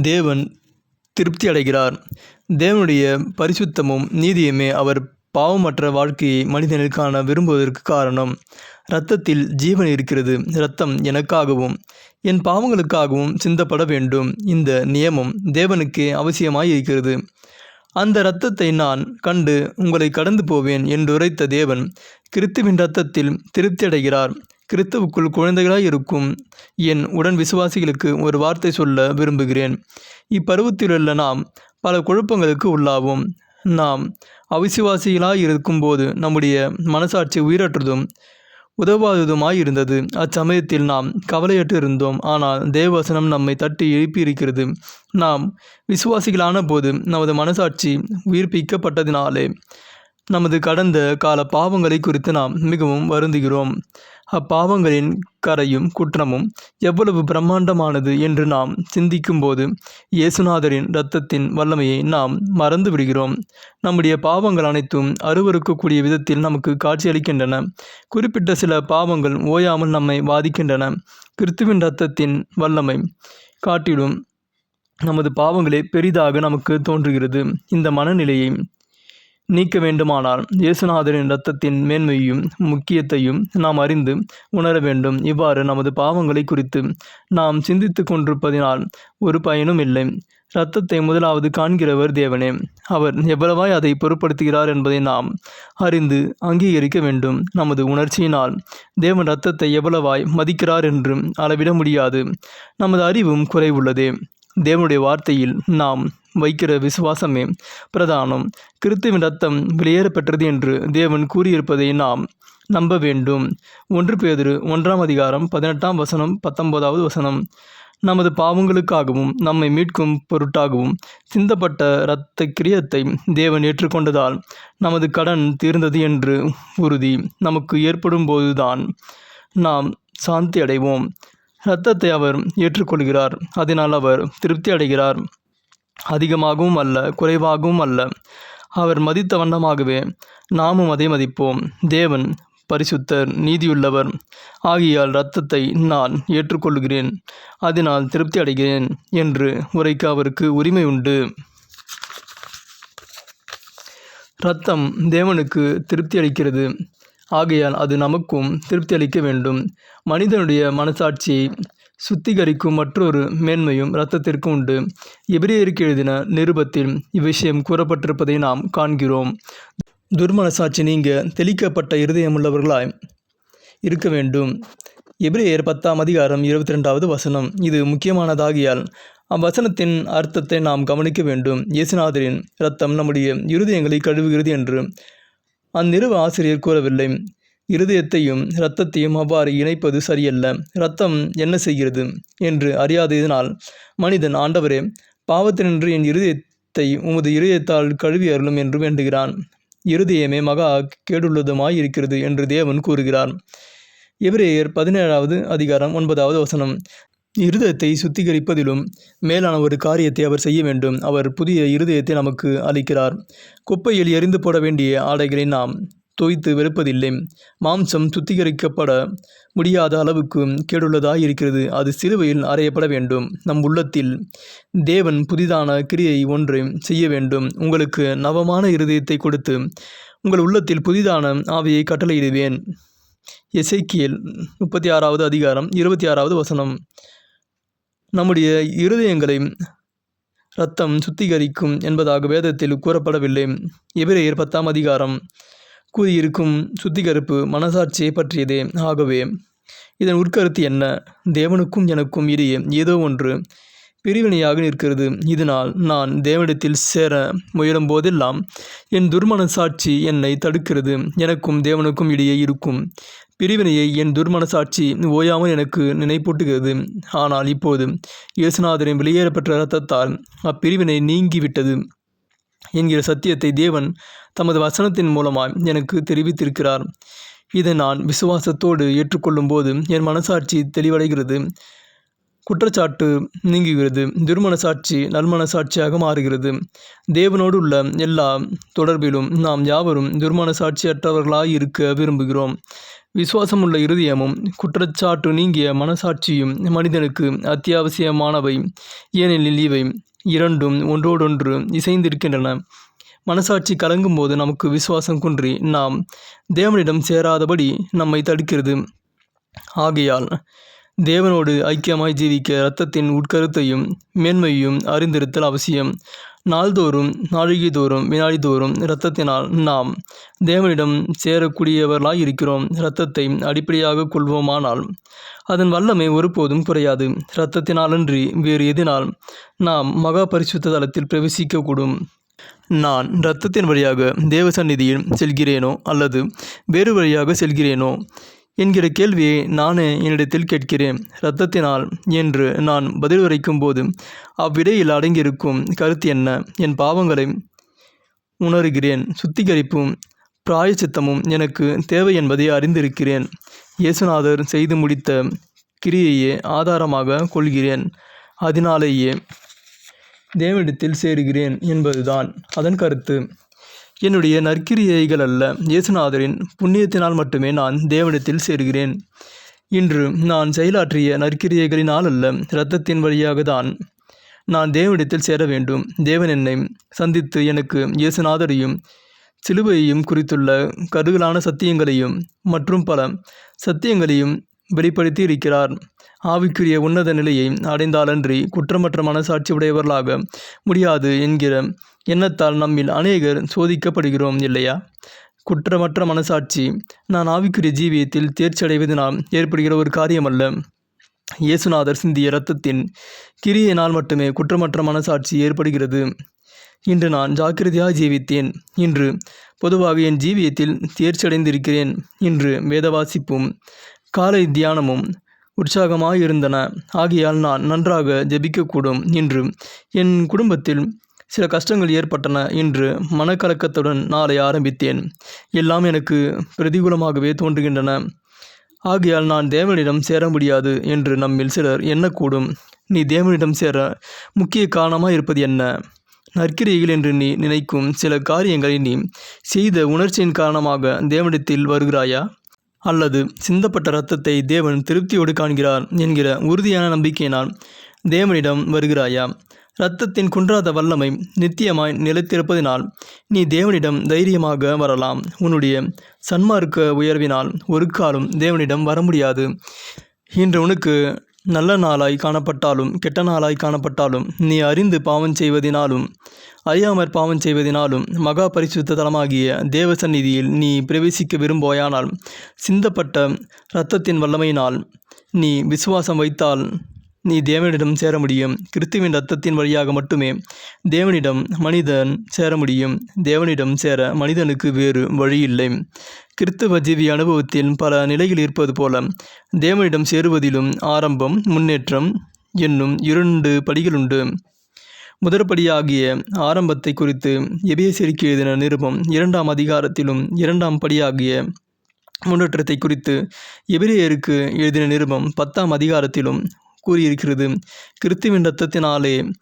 தேவன் திருப்தி அடைகிறார். தேவனுடைய பரிசுத்தமும் நீதியுமே அவர் பாவமற்ற வாழ்க்கையை மனிதனில் காண விரும்புவதற்கு காரணம். இரத்தத்தில் ஜீவன் இருக்கிறது. இரத்தம் எனக்காகவும் என் பாவங்களுக்காகவும் சிந்தப்பட வேண்டும். இந்த நியமம் தேவனுக்கு அவசியமாய் இருக்கிறது அந்த இரத்தத்தை நான் கண்டு உங்களை கடந்து போவேன் என்று உரைத்த தேவன் கிறித்துவின் இரத்தத்தில் திருப்தி அடைகிறார். கிறிஸ்துவுக்குள் குழந்தைகளாய் இருக்கும் என் உடன் விசுவாசிகளுக்கு ஒரு வார்த்தை சொல்ல விரும்புகிறேன். இப்பருவத்திலுள்ள நாம் பல குழப்பங்களுக்கு உள்ளாவோம். நாம் அவிசுவாசிகளாய் இருக்கும்போது நம்முடைய மனசாட்சி உயிரற்றதும் உதவாததுமாய் இருந்தது அச்சமயத்தில் நாம் கவலையற்று இருந்தோம் ஆனால் தேவசனம் நம்மை தட்டி எழுப்பியிருக்கிறது. நாம் விசுவாசிகளான போது நமது மனசாட்சி உயிர்ப்பிக்கப்பட்டதினாலே நமது கடந்த கால பாவங்களை குறித்து நாம் மிகவும் வருந்துகிறோம். அப்பாவங்களின் கரையும் குற்றமும் எவ்வளவு பிரம்மாண்டமானது என்று நாம் சிந்திக்கும்போது இயேசுநாதரின் இரத்தத்தின் வல்லமையை நாம் மறந்து விடுகிறோம் நம்முடைய பாவங்கள் அனைத்தும் அருவருக்கக்கூடிய விதத்தில் நமக்கு காட்சியளிக்கின்றன. குறிப்பிட்ட சில பாவங்கள் ஓயாமல் நம்மை பாதிக்கின்றன கிறித்துவின் இரத்தத்தின் வல்லமை காட்டிலும் நமது பாவங்களே பெரிதாக நமக்கு தோன்றுகிறது. இந்த மனநிலையை நீக்க வேண்டுமானால் இயேசுநாதரின் இரத்தத்தின் மேன்மையும் முக்கியத்தையும் நாம் அறிந்து உணர வேண்டும். இவ்வாறு நமது பாவங்களை குறித்து நாம் சிந்தித்து கொண்டிருப்பதினால் ஒரு பயனும் இல்லை. இரத்தத்தை முதலாவது காண்கிறவர் தேவனே. அவர் எவ்வளவாய் அதை பொருட்படுத்துகிறார் என்பதை நாம் அறிந்து அங்கீகரிக்க வேண்டும். நமது உணர்ச்சியினால் தேவன் இரத்தத்தை எவ்வளவாய் மதிக்கிறார் என்று அளவிட முடியாது. நமது அறிவும் குறைவுள்ளதே. தேவனுடைய வார்த்தையில் நாம் வைக்கிற விசுவாசமே பிரதானம். கிறித்துவின் ரத்தம் வெளியேறப்பெற்றது என்று தேவன் கூறியிருப்பதை நாம் நம்ப வேண்டும். ஒன்று பேதிரு ஒன்றாம் அதிகாரம் பதினெட்டாம் வசனம் பத்தொன்பதாவது வசனம். நமது பாவங்களுக்காகவும் நம்மை மீட்கும் பொருட்டாகவும் சிந்தப்பட்ட இரத்த கிரியத்தை தேவன் ஏற்றுக்கொண்டதால் நமது கடன் தீர்ந்தது என்று உறுதி. நமக்கு ஏற்படும் போதுதான் நாம் சாந்தி அடைவோம் இரத்தத்தை அவர் ஏற்றுக்கொள்கிறார். அதனால் அவர் திருப்தி அடைகிறார். அதிகமாகவும் அல்ல குறைவாகவும் அல்ல. அவர் மதித்த வண்ணமாகவே நாமும் அதை மதிப்போம். தேவன் பரிசுத்தர் நீதியுள்ளவர். ஆகியால் இரத்தத்தை நான் ஏற்றுக்கொள்கிறேன். அதனால் திருப்தி அடைகிறேன் என்று உரைக்க அவருக்கு உரிமை உண்டு. இரத்தம் தேவனுக்கு திருப்தி அளிக்கிறது. ஆகையால் அது நமக்கும் திருப்தி அளிக்க வேண்டும். மனிதனுடைய மனசாட்சியை சுத்திகரிக்கும் மற்றொரு மேன்மையும் இரத்தத்திற்கு உண்டு. எபிரேயருக்கு எழுதின நிருபத்தில் இவ்விஷயம் கூறப்பட்டிருப்பதை நாம் காண்கிறோம். துர்மனசாட்சி நீங்க தெளிக்கப்பட்ட இருதயமுள்ளவர்களாய் இருக்க வேண்டும். எபிரேயர் பத்தாம் அதிகாரம் இருபத்தி ரெண்டாவது வசனம். இது முக்கியமானதாகியால் அவ்வசனத்தின் அர்த்தத்தை நாம் கவனிக்க வேண்டும். இயேசுநாதரின் இரத்தம் நம்முடைய இருதயங்களை கழுவுகிறது என்று அந்நிறுவ ஆசிரியர் கூறவில்லை. இருதயத்தையும் இரத்தத்தையும் அவ்வாறு இணைப்பது சரியல்ல. இரத்தம் என்ன செய்கிறது என்று அறியாததினால் மனிதன் ஆண்டவரே பாவத்தினின்று என் இருதயத்தை உமது இருதயத்தால் கழுவி அருளும் என்று வேண்டுகிறான். இருதயமே மகா கேடுள்ளதுமாய் இருக்கிறது என்று தேவன் கூறுகிறார். எபிரேயர் பதினேழாவது அதிகாரம் ஒன்பதாவது வசனம். இருதயத்தை சுத்திகரிப்பதிலும் மேலான ஒரு காரியத்தை அவர் செய்ய வேண்டும். அவர் புதிய இருதயத்தை நமக்கு அளிக்கிறார். குப்பையில் எரிந்து போட வேண்டிய ஆடைகளை நாம் தோய்த்து வெறுப்பதில்லை. மாம்சம் சுத்திகரிக்கப்பட முடியாத அளவுக்கு கேடுள்ளதாக இருக்கிறது. அது சிலுவையில் அறையப்பட வேண்டும். நம் உள்ளத்தில் தேவன் புதிதான கிரியை ஒன்று செய்ய வேண்டும். உங்களுக்கு நவமான இருதயத்தை கொடுத்து உங்கள் உள்ளத்தில் புதிதான ஆவியை கட்டளையிடுவேன். எசைக்கியல் முப்பத்தி ஆறாவது அதிகாரம் இருபத்தி ஆறாவது வசனம். நம்முடைய இருதயங்களை இரத்தம் சுத்திகரிக்கும் என்பதாக வேதத்தில் கூறப்படவில்லை. எபிரேயர் பத்தாம் அதிகாரம் கூறியிருக்கும் சுத்திகரிப்பு மனசாட்சியை பற்றியதே. ஆகவே இதன் உட்கருத்து என்ன? தேவனுக்கும் எனக்கும் இடையே ஏதோ ஒன்று பிரிவினையாக நிற்கிறது. இதனால் நான் தேவனிடத்தில் சேர முயலும் போதெல்லாம் என் துர்மனசாட்சி என்னை தடுக்கிறது. எனக்கும் தேவனுக்கும் இடையே இருக்கும் பிரிவினையை என் துர்மனசாட்சி ஓயாமல் எனக்கு நினைப்பூட்டுகிறது. ஆனால் இப்போது இயேசுநாதரின் வெளியேறப்பெற்ற இரத்தத்தால் அப்பிரிவினை நீங்கிவிட்டது என்கிற சத்தியத்தை தேவன் தமது வசனத்தின் மூலமாய் எனக்கு தெரிவித்திருக்கிறார். இதை நான் விசுவாசத்தோடு ஏற்றுக்கொள்ளும்போது என் மனசாட்சி தெளிவடைகிறது. குற்றச்சாட்டு நீங்குகிறது. துர்மனசாட்சி நல்மனசாட்சியாக மாறுகிறது. தேவனோடு உள்ள எல்லா தொடர்பிலும் நாம் யாவரும் துர்மனசாட்சியற்றவர்களாய் இருக்க விரும்புகிறோம். விசுவாசமுள்ள இருதயமும் குற்றச்சாட்டு நீங்கிய மனசாட்சியும் மனிதனுக்கு அத்தியாவசியமானவை. ஏனெனில் இவை இரண்டும் ஒன்றோடொன்று இசைந்திருக்கின்றன. மனசாட்சி கலங்கும்போது நமக்கு விசுவாசம் குன்றி நாம் தேவனிடம் சேராதபடி நம்மை தடுக்கிறது. ஆகையால் தேவனோடு ஐக்கியமாய் ஜீவிக்க இரத்தத்தின் உட்கருத்தையும் மேன்மையும் அறிந்திருத்தல் அவசியம். நாள்தோறும் நாழிகைதோறும் வினாடிதோறும் இரத்தத்தினால் நாம் தேவனிடம் சேரக்கூடியவர்களாய் இருக்கிறோம் இரத்தத்தை அடிப்படையாக கொள்வோமானால் அதன் வல்லமை ஒருபோதும் குறையாது. இரத்தத்தினாலன்றி வேறு எதினால் நாம் மகா பரிசுத்த தளத்தில் பிரவேசிக்கக்கூடும். நான் இரத்தத்தின் வழியாக தேவ சந்நிதியில் செல்கிறேனோ அல்லது வேறு வழியாக செல்கிறேனோ என்கிற கேள்வியை நானே என்னிடத்தில் கேட்கிறேன். இரத்தத்தினால் என்று நான் பதில் உரைக்கும் போது அவ்விடையில் அடங்கியிருக்கும் கருத்து என்ன? என் பாவங்களை உணர்கிறேன். சுத்திகரிப்பும் பிராயச்சித்தமும் எனக்கு தேவை என்பதை அறிந்திருக்கிறேன். இயேசுநாதர் செய்து முடித்த கிரியையே ஆதாரமாக கொள்கிறேன். அதனாலேயே தேவனிடத்தில் சேருகிறேன் என்பதுதான். அதன் கருத்து என்னுடைய நற்கிரியைகள் அல்ல. இயேசுநாதரின் புண்ணியத்தினால் மட்டுமே நான் தேவனத்தில் சேர்கிறேன். இன்று நான் செயலாற்றிய நற்கிரியைகளினால் அல்ல இரத்தத்தின் வழியாக தான் நான் தேவனிடத்தில் சேர வேண்டும். தேவன் என்னை சந்தித்து எனக்கு இயேசுநாதரையும் சிலுவையையும் குறித்துள்ள கருகலான சத்தியங்களையும் மற்றும் பல சத்தியங்களையும் வெளிப்படுத்தி இருக்கிறார் ஆவிக்குரிய உன்னத நிலையை அடைந்தாலன்றி குற்றமற்ற மனசாட்சி உடையவர்களாக முடியாது என்கிற எண்ணத்தால் நம்மில் அநேகர் சோதிக்கப்படுகிறோம் இல்லையா? குற்றமற்ற மனசாட்சி. நான் ஆவிக்குரிய ஜீவியத்தில் தேர்ச்சி அடைவதனால் ஏற்படுகிற ஒரு காரியமல்ல. இயேசுநாதர் சிந்திய இரத்தத்தின் கிரியையினால் மட்டுமே குற்றமற்ற மனசாட்சி ஏற்படுகிறது. இன்று நான் ஜாக்கிரதையாக ஜீவித்தேன். இன்று பொதுவாக என் ஜீவியத்தில் தேர்ச்சியடைந்திருக்கிறேன். இன்று வேதவாசிப்பும் காலை தியானமும் உற்சாகமாக இருந்தன ஆகையால் நான் நன்றாக ஜெபிக்கக்கூடும். இன்று என் குடும்பத்தில் சில கஷ்டங்கள் ஏற்பட்டன. இன்று மனக்கலக்கத்துடன் நாளை ஆரம்பித்தேன். எல்லாம் எனக்கு பிரதிகூலமாகவே தோன்றுகின்றன. ஆகையால் நான் தேவனிடம் சேர முடியாது என்று நம்மில் சிலர் எண்ணக்கூடும். நீ தேவனிடம் சேர முக்கிய காரணமாக இருப்பது என்ன? நற்கிரியைகள் என்று நீ நினைக்கும் சில காரியங்களை நீ செய்த உணர்ச்சியின் காரணமாக தேவனிடத்தில் வருகிறாயா? அல்லது சிந்தப்பட்ட இரத்தத்தை தேவன் திருப்தியோடு காண்கிறார் என்கிற உறுதியான நம்பிக்கையினால் தேவனிடம் வருகிறாயா? இரத்தத்தின் குன்றாத வல்லமை நித்தியமாய் நிலைத்திருப்பதினால் நீ தேவனிடம் தைரியமாக வரலாம். உன்னுடைய சன்மார்க்க உயர்வினால் ஒரு காலம் தேவனிடம் வர முடியாது இன்று உனக்கு நல்ல நாளாய் காணப்பட்டாலும் கெட்ட நாளாய் காணப்பட்டாலும் நீ அறிந்து பாவம் செய்வதினாலும் அறியாமற் பாவம் செய்வதினாலும் மகா பரிசுத்த தலமாகிய தேவ சந்நிதியில் நீ பிரவேசிக்க விரும்போயானால் சிந்தப்பட்ட இரத்தத்தின் வல்லமையினால் நீ விசுவாசம் வைத்தால் நீ தேவனிடம் சேர முடியும். கிறிஸ்துவின் இரத்தத்தின் வழியாக மட்டுமே. தேவனிடம் மனிதன் சேர முடியும். தேவனிடம் சேர மனிதனுக்கு வேறு வழியில்லை. கிறிஸ்தவ ஜீவி அனுபவத்தில் பல நிலைகள் இருப்பது போல தேவனிடம் சேருவதிலும் ஆரம்பம் முன்னேற்றம் என்னும் இரண்டு படிகளுண்டு. முதற்படியாகிய ஆரம்பத்தை குறித்து எபேசியருக்கு எழுதின நிருபம் இரண்டாம் அதிகாரத்திலும் இரண்டாம் படியாகிய முன்னேற்றத்தை குறித்து எபிரேயருக்கு எழுதின நிருபம் பத்தாம் அதிகாரத்திலும் கூறியிருக்கிறது. கிறிஸ்துவின் இரத்தத்தினாலே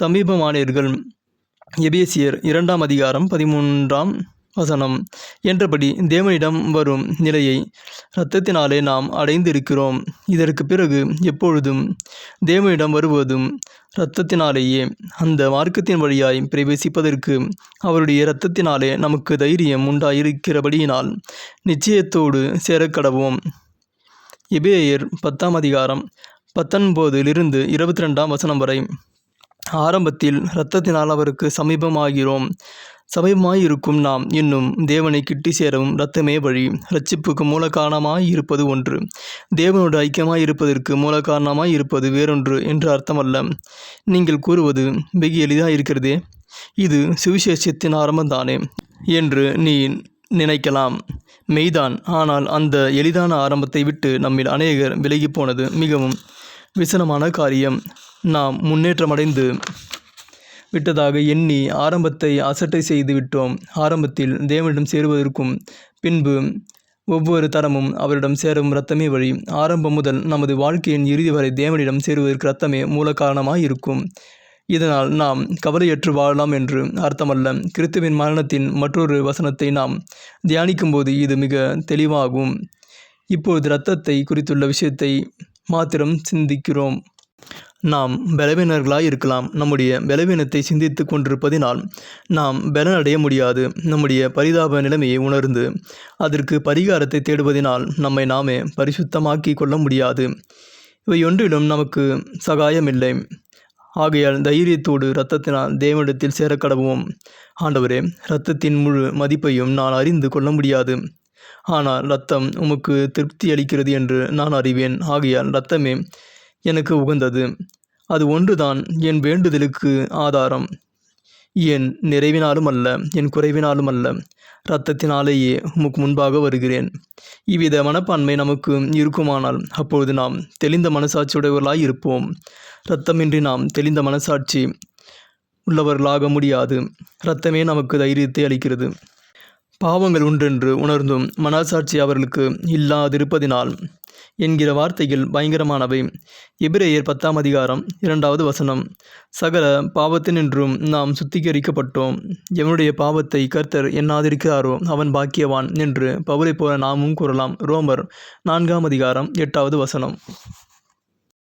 சமீபமானீர்கள். எபேசியர் இரண்டாம் அதிகாரம் பதிமூன்றாம் வசனம். என்றபடி தேவனிடம் வரும் நிலையை இரத்தத்தினாலே நாம் அடைந்திருக்கிறோம். இதற்கு பிறகு எப்பொழுதும் தேவனிடம் வருவதும் இரத்தத்தினாலேயே. அந்த மார்க்கத்தின் வழியாய் பிரவேசிப்பதற்கு அவருடைய இரத்தத்தினாலே நமக்கு தைரியம் உண்டாயிருக்கிறபடியினால் நிச்சயத்தோடு சேரக்கடவோம். எபேயர் பத்தாம் அதிகாரம் பத்தொன்பதிலிருந்து இருபத்தி ரெண்டாம் வசனம் வரை. ஆரம்பத்தில் இரத்தத்தினால் அவருக்கு சமீபமாகிறோம். சமீபமாயிருக்கும் நாம் இன்னும் தேவனை கிட்டி சேரவும் இரத்தமே வழி. இரட்சிப்புக்கு மூல காரணமாய் இருப்பது ஒன்று. தேவனோடு ஐக்கியமாய் இருப்பதற்கு மூல காரணமாய் இருப்பது வேறொன்று என்று அர்த்தமல்ல. நீங்கள் கூறுவது வெகு எளிதாக இருக்கிறதே இது சுவிசேஷத்தின் ஆரம்பம்தானே என்று நீ நினைக்கலாம். மெய்தான். ஆனால் அந்த எளிதான ஆரம்பத்தை விட்டு நம்மில் அநேகர் விலகி போனது மிகவும் விசனமான காரியம். நாம் முன்னேற்றமடைந்து விட்டதாக எண்ணி ஆரம்பத்தை அசட்டை செய்து விட்டோம். ஆரம்பத்தில் தேவனிடம் சேருவதற்கும் பின்பு ஒவ்வொரு தரமும் அவரிடம் சேரும் ரத்தமே வழி. ஆரம்பம் முதல் நமது வாழ்க்கையின் இறுதி வரை தேவனிடம் சேருவதற்கு இரத்தமே மூல காரணமாக இருக்கும் இதனால் நாம் கவலையற்று வாழலாம் என்று அர்த்தமல்ல. கிறிஸ்துவின் மரணத்தின் மற்றொரு வசனத்தை நாம் தியானிக்கும்போது இது மிக தெளிவாகும். இப்பொழுது இரத்தத்தை குறித்துள்ள விஷயத்தை மாத்திரம் சிந்திக்கிறோம். நாம் பலவீனர்களாய் இருக்கலாம். நம்முடைய பலவீனத்தை சிந்தித்து கொண்டிருப்பதினால் நாம் பலனடைய முடியாது. நம்முடைய பரிதாப நிலைமையை உணர்ந்து அதற்கு பரிகாரத்தை தேடுவதினால் நம்மை நாமே பரிசுத்தமாக்கி கொள்ள முடியாது. இவை ஒன்றிலும் நமக்கு சகாயமில்லை. ஆகையால் தைரியத்தோடு இரத்தத்தினால் தேவனிடத்தில் சேரக்கடவோம் ஆண்டவரே இரத்தத்தின் முழு மதிப்பையும் நான் அறிந்து கொள்ள முடியாது. ஆனால் இரத்தம் உமக்கு திருப்தி அளிக்கிறது என்று நான் அறிவேன். ஆகையால் இரத்தமே எனக்கு உகந்தது. அது ஒன்றுதான் என் வேண்டுதலுக்கு ஆதாரம். என் நிறைவினாலும் அல்ல என் குறைவினாலும் அல்ல. இரத்தத்தினாலேயே உமக்கு முன்பாக வருகிறேன். இவ்வித மனப்பான்மை நமக்கு இருக்குமானால் அப்பொழுது நாம் தெளிந்த மனசாட்சியுடையவர்களாய் இருப்போம். இரத்தமின்றி நாம் தெளிந்த மனசாட்சி உள்ளவர்களாக முடியாது. இரத்தமே நமக்கு தைரியத்தை அளிக்கிறது. பாவங்கள் உண்டென்று உணர்ந்தும் மனசாட்சி அவர்களுக்கு இல்லாதிருப்பதினால் என்கிற வார்த்தைகள் பயங்கரமானவை. எபிரேயர் பத்தாம் அதிகாரம் இரண்டாவது வசனம். சகல பாவத்தினின்றும் நாம் சுத்திகரிக்கப்பட்டோம். எவனுடைய பாவத்தை கர்த்தர் எண்ணாதிருக்கிறாரோ அவன் பாக்கியவான் என்று பவுலை போல நாமும் கூறலாம். ரோமர் நான்காம் அதிகாரம் எட்டாவது வசனம்.